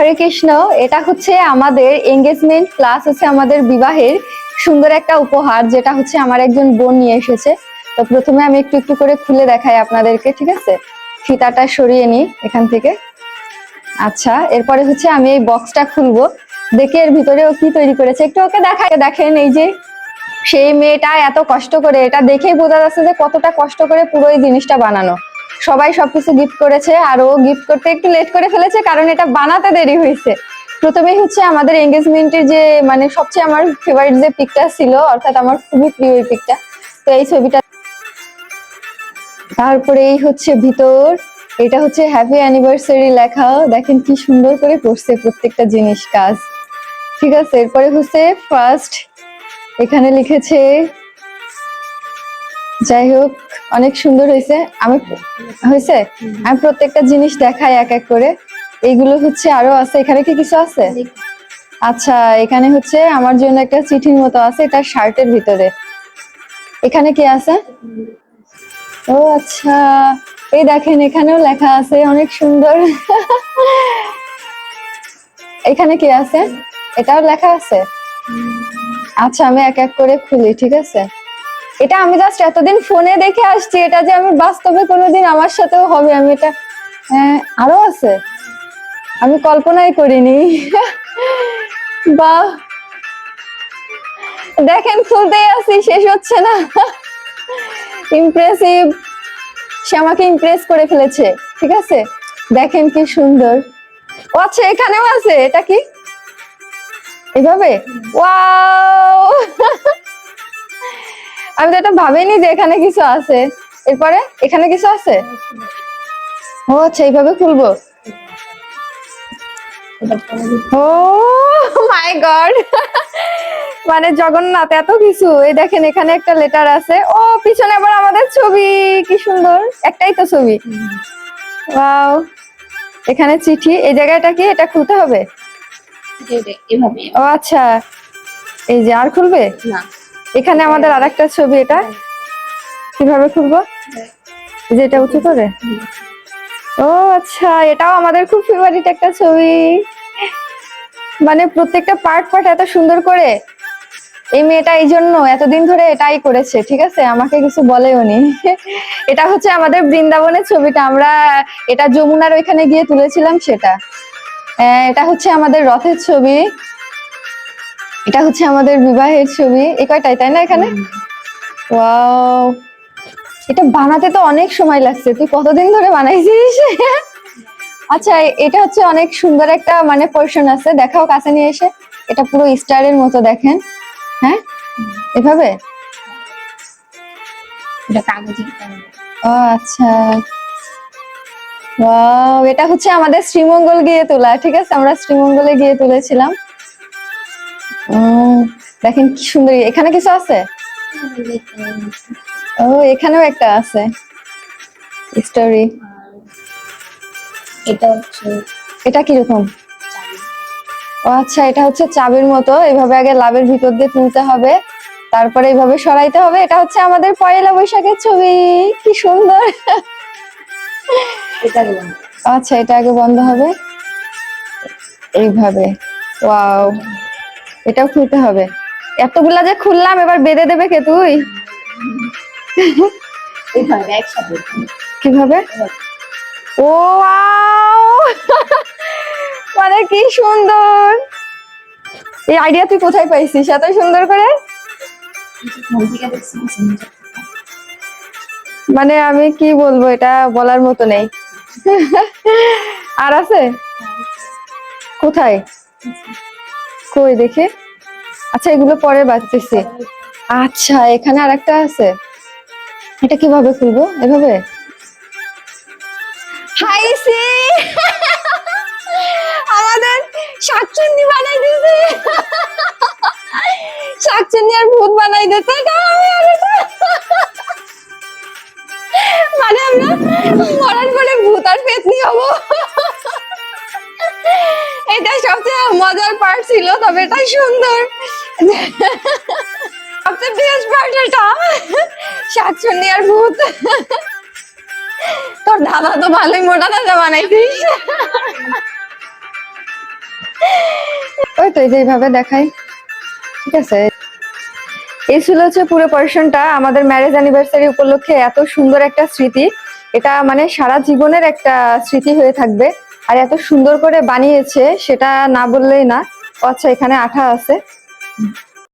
হরে কৃষ্ণ, এটা হচ্ছে আমাদের এঙ্গেজমেন্ট প্লাস হচ্ছে আমাদের বিবাহের সুন্দর একটা উপহার, যেটা হচ্ছে আমার একজন বোন নিয়ে এসেছে। তো প্রথমে আমি একটু একটু করে খুলে দেখাই আপনাদেরকে, ঠিক আছে? ফিতাটা সরিয়ে নিই এখান থেকে। আচ্ছা এরপরে হচ্ছে আমি এই বক্সটা খুলবো। দেখে এর ভিতরে ও কি তৈরি করেছে। একটু ওকে দেখায় দেখেন এই যে সেই মেয়েটা এত কষ্ট করে, এটা দেখেই বোঝা যাচ্ছে যে কতটা কষ্ট করে পুরো এই জিনিসটা বানানো। সবাই সবকিছু গিফট করেছে আর ও গিফট করতে একটু লেট করে ফেলেছে কারণ এটা বানাতে দেরি হয়েছে। প্রথমেই হচ্ছে আমাদের এঙ্গেজমেন্টের যে মানে সবচেয়ে আমার ফেভারিট যে পিকটা ছিল, অর্থাৎ আমার খুবই প্রিয় এই পিকটা তো এই ছবিটা তারপরে এই হচ্ছে ভিতর, এটা হচ্ছে হ্যাপি অ্যানিভার্সারি লেখা, দেখেন কি সুন্দর করে করছে প্রত্যেকটা জিনিস, কাজ। ঠিক আছে, এরপরে হচ্ছে ফার্স্ট এখানে লিখেছে, যাই হোক অনেক সুন্দর হয়েছে। আমি হয়েছে? আমি প্রত্যেকটা জিনিস দেখাই এক এক করে। এইগুলো হচ্ছে আরও আছে। এখানে কি কিছু আছে? আচ্ছা এখানে হচ্ছে আমার জন্য একটা চিঠির মতো আছে। এটা শার্টের ভিতরে। এখানে কি আছে? ও আচ্ছা। এই দেখেন, এখানেও লেখা আছে। অনেক সুন্দর। এখানে কি আছে? এটাও লেখা আছে? আচ্ছা আমি এক এক করে খুলি, ঠিক আছে? এটা আমি জাস্ট এতদিন ফোনে দেখে আসছি, এটা যে আমি বাস্তবে কোনোদিন আমার সাথেও হবে, আমি এটা হ্যাঁ আরও আছে। আমি কল্পনাই করিনি। বাহ। দেখেন, খুলতেই আছি, শেষ হচ্ছে না। ইমপ্রেসিভ সে আমাকে ইমপ্রেস করে ফেলেছে, ঠিক আছে? দেখেন কি সুন্দর। ও আচ্ছা এখানেও আছে, এটা কি? এভাবে? ওয়াও আমি তো এটা ভাবিনি যে এখানে কিছু আছে। এরপরে এখানে কিছু আছে? ও আচ্ছা এইভাবে খুলবো? Oh my god. মানে জগন্নাথ এত কিছু। এই দেখেন এখানে একটা লেটার আছে। ও পিছনে আবার আমাদের ছবি। কি সুন্দর। একটাই তো ছবি। ওয়াও। এখানে চিঠি। এই জায়গাটা কি? এটা খুলতে হবে? ও আচ্ছা। এই যে আর খুলবে? না। এখানে আমাদের আর একটা ছবি এটা। কীভাবে খুলবো? এই যে এটা উঁচু করে? ও আচ্ছা এটাও আমাদের খুব ফেভারিট একটা ছবি। মানে প্রত্যেকটা পার্ট পার্ট এত সুন্দর করে এই মেয়েটা এই জন্য এতদিন ধরে এটাই করেছে ঠিক আছে? আমাকে কিছু বলেও নি। এটা হচ্ছে আমাদের বৃন্দাবনের ছবিটা। আমরা এটা যমুনার ওইখানে গিয়ে তুলেছিলাম সেটা। আহ, এটা হচ্ছে আমাদের রথের ছবি। এটা হচ্ছে আমাদের বিবাহের ছবি। এই কয়টাই তাই না এখানে? ওয়াও। এটা বানাতে তো অনেক সময় লাগছে। তুই কতদিন ধরে বানাইছিস? আচ্ছা এটা হচ্ছে অনেক সুন্দর একটা মানে পোর্শন আছে। দেখাও কাছে নিয়ে এসে। এটা পুরো স্টারের মতো দেখেন। হ্যাঁ? এভাবে? এটা ও আচ্ছা। ওয়াও এটা হচ্ছে আমাদের শ্রীমঙ্গল গিয়ে তোলা ঠিক আছে? আমরা শ্রীমঙ্গলে গিয়ে তুলেছিলাম। দেখেন কি সুন্দর। এখানে কিছু আছে? ও এখানেও একটা আছে। স্টোরি এটা হচ্ছে এটা কীরকম। ও আচ্ছা এটা হচ্ছে চাবির মতো। এইভাবে আগে লাভের ভিতর দিয়ে তুলতে হবে। তারপরে এইভাবে সরাইতে হবে। এটা হচ্ছে আমাদের পয়লা বৈশাখের ছবি। কি সুন্দর। আচ্ছা এটা আগে বন্ধ হবে। এইভাবে। ওয়াও। এটাও খুলতে হবে। এতগুলা যে খুললাম এবার বেঁধে দেবে কে তুই? কীভাবে? ও মানে কি সুন্দর! এই আইডিয়া তুই কোথায় পাইছিস? এত সুন্দর করে। মানে আমি কি বলব এটা বলার মতো নেই। আর আছে? কোথায়? কই দেখে? আচ্ছা এগুলো পরে বাঁচতেছি আচ্ছা এখানে আর একটা আছে। এটা কীভাবে খুলবো? এভাবে? Hi, see! আমাদের শাকচুন্নি বানাই দিয়েছে। শাকচুন্নি আর ভূত বানাই দিয়েছে মানে আমরা মরার পরে ভূত আর পেতনি হব। এটা সবচেয়ে মজার পার্ট ছিল, তবে এটা সুন্দর। সবচেয়ে বেস্ট পার্ট এটা। শাকচুন্নি আর ভূত। তোর দাদা তো ভালোই মোটা দাদা বানাইছিস। তো, এই যে এইভাবে দেখাই। ঠিক আছে? এই ছিল হচ্ছে পুরো পার্সনটা আমাদের ম্যারেজ অ্যানিভার্সারি উপলক্ষে এত সুন্দর একটা স্মৃতি। এটা মানে সারা জীবনের একটা স্মৃতি হয়ে থাকবে। আর এত সুন্দর করে বানিয়েছে, সেটা না বললেই না। আচ্ছা এখানে আঠা আছে।